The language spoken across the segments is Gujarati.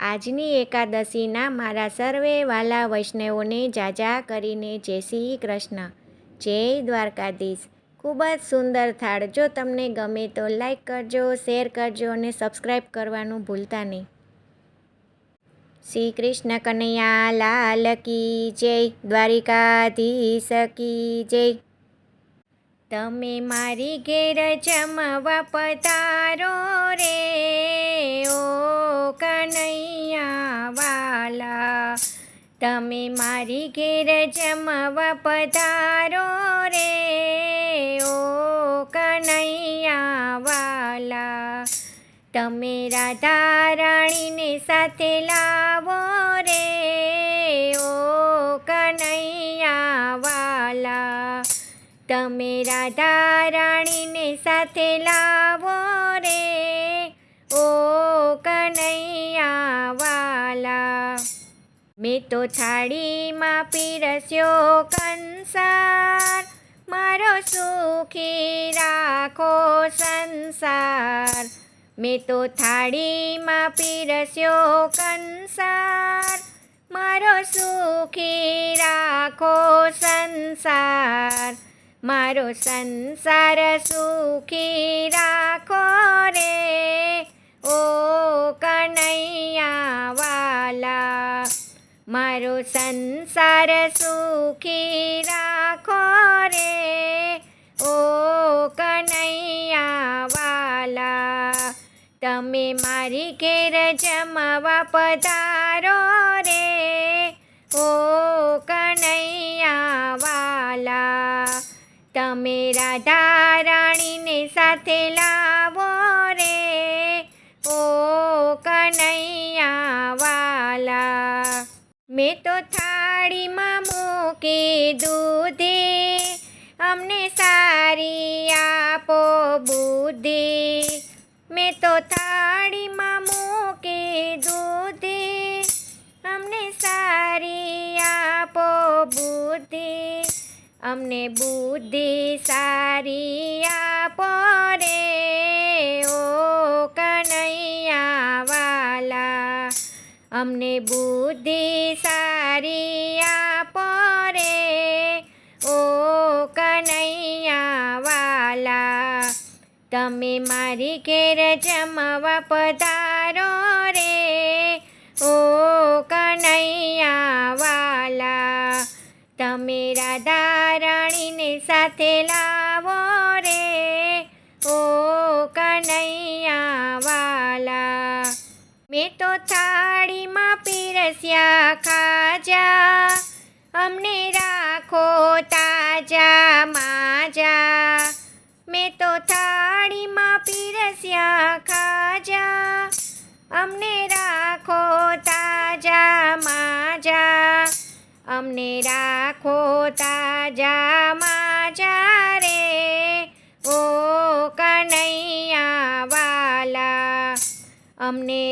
આજની એકાદશીના મારા સર્વે વાલા વૈષ્ણવોને જાજા કરીને જય શ્રી કૃષ્ણ. જય દ્વારકાધીશ. ખૂબ જ સુંદર થાળ. જો તમને ગમે તો લાઈક કરજો, શેર કરજો અને સબસ્ક્રાઈબ કરવાનું ભૂલતા નહીં. શ્રી કૃષ્ણ કનૈયા લાલ કી જય દ્વારિકાધીશ કી જય. તમે મારી ઘેર જમવા પધારો રે, ઓ કનૈયા વાલા તમે મારી ઘેર જમવા પધારો રે, ઓ કનૈયા વાલા તમે રાધા રાણીને સાથે લાવો તમે રાધા રાણીને સાથે લાવો રે. ઓ કનૈયા વાલા. મેં તો થાળીમાં પીરસ્યો કંસાર. મારો સુખી રાખો સંસાર. મેં તો થાળીમાં પીરસ્યો કંસાર. મારો સુખી રાખો સંસાર. મારો સંસાર સુખી રાખો રે. ઓ કનૈયાવાલા, મારો સંસાર સુખી રાખો રે. ઓ કનૈયાવાલા, તમે મારી ઘેર જમવા પધારો રે. ઓ કનૈયા તમે રાધા રાણીને સાથે લાવો રે ઓ કનૈયા વાલા મેં તો થાળીમાં મૂકી દૂધી અમને સારી આપો બુદ્ધિ મેં તો થાળીમાં મૂકી દૂધી અમને બુદ્ધિ સારી આપો રે, ઓ કનૈયાવાલા. અમને બુદ્ધિ સારી આપો રે, ઓ કનૈયાવાલા. તમે મારી ઘેર જમવા પધારો સાથે લાવો રે, ઓ કનૈયાવાલા મેં તો થાળીમાં પીરસ્યા ખાજા, અમને રાખો તાજા માજા. મેં તો થાળીમાં પીરસ્યા ખાજા, અમને રાખો તાજા માજા. અમને રાખો તાજા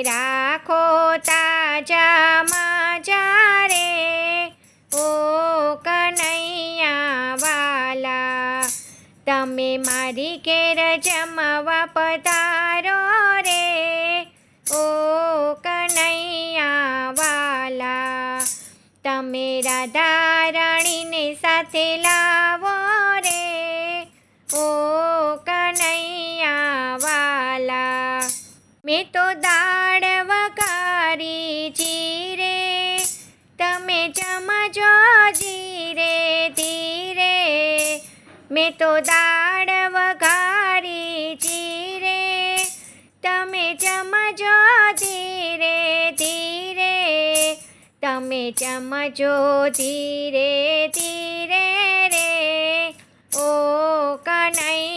રાખો તાજા માજા રે ઓ કનૈયાવાલા, તમે મારી ઘેર જમવા પધારો રે, ઓ કનૈયા વાલા તમે રાધારાણીને સાથે લાવો દાળ વકારી ચીરે તમે જમજો જીરે, ધીરે. મેં તો દાળ વઘારી ચીરે તમે જમજો ધીરે ધીરે. તમે ચમચો ધીરે ધીરે રે. ઓ વાલા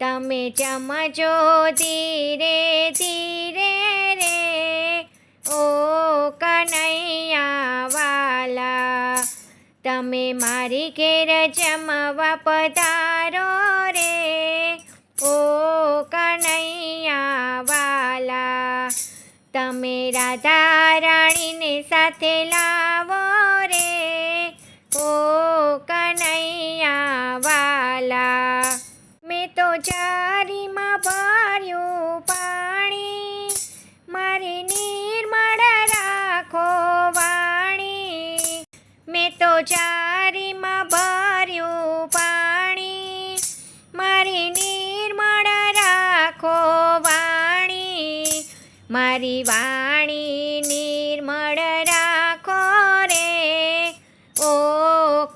તમે ચમચો ધીરે ધીરે રે, ઓ કનૈયા વાલા તમે મારી ઘેર જમવા પધારો રે, ઓ કનૈયા વાલા તમે રાધા રાણીને સાથે લાવો વાણી નિર્મળ રાખો રે. ઓ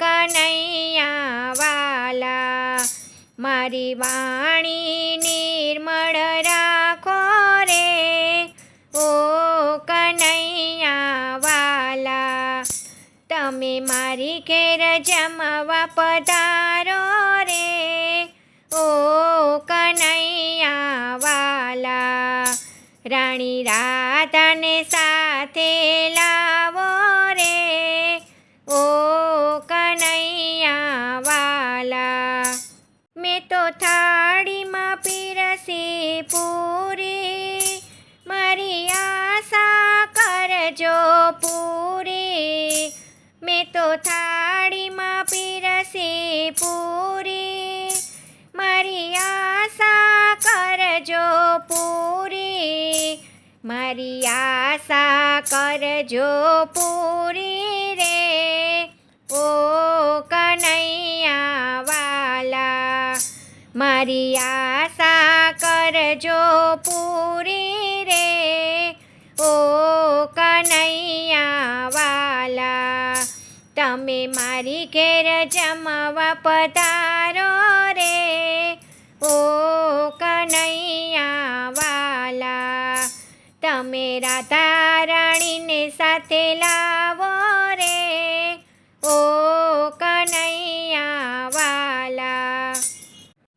કનૈયા વાલા મારી વાણી નિર્મળ રાખો રે. ઓ કનૈયા વાલા તમે મારી ઘેર જમવા પધારો રે. ઓ કનૈયા વાલા રાણી રાધાને સાથે લાવો રે. ઓ કનૈયા વાલા મેં તો થાળીમાં પીરસી પૂરી. મારી આશા કરજો પૂરી. મેં તો થાળીમાં પીરસી પૂરી. પૂરી. મારી આશા કરજો પૂરી રે. ઓ કનૈયાવાલા, મારી આશા કરજો પૂરી રે. ઓ કનૈયાવાલા, તમે મારી ઘેર જમવા પધારો રે. ઓ તમે રાધા રાણીને સાથે લાવો રે. ઓ કનૈયા વાલા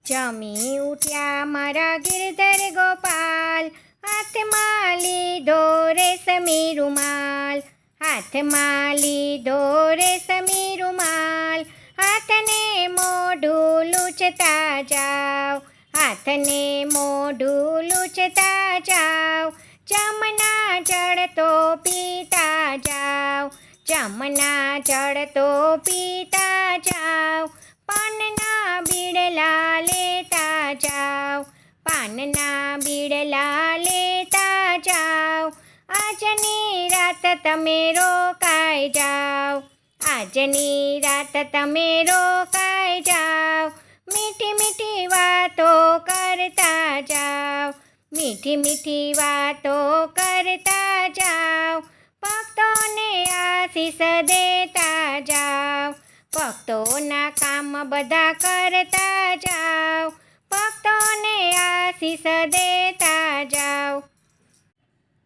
જમી ઉઠ્યા મારા ગિરધર ગોપાલ. હાથમાં લીધો રેશમી રૂમાલ. હાથમાં લીધો રેશમી રૂમાલ. હાથને મોઢું લૂછતા જાઓ હાથને મોઢું લૂછતા જાઓ જમના ચડતો પીતા જાઓ જમના ચડતો પીતા જાઓ પાનના બીડલા લેતા જાઓ પાનના બીડલા લેતા જાઓ આજની રાત તમે રોકાઈ જાઓ આજની રાત તમે રોકાઈ જાઓ મીઠી મીઠી વાતો કરતા જાઓ મીઠી મીઠી વાતો કરતા જાઓ. ભક્તોને આશીષ દેતા જાઓ. ભક્તોના કામ બધા કરતા જાઓ. ભક્તોને આશીષ દેતા જાઓ.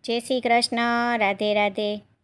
જય શ્રી કૃષ્ણ. રાધે રાધે.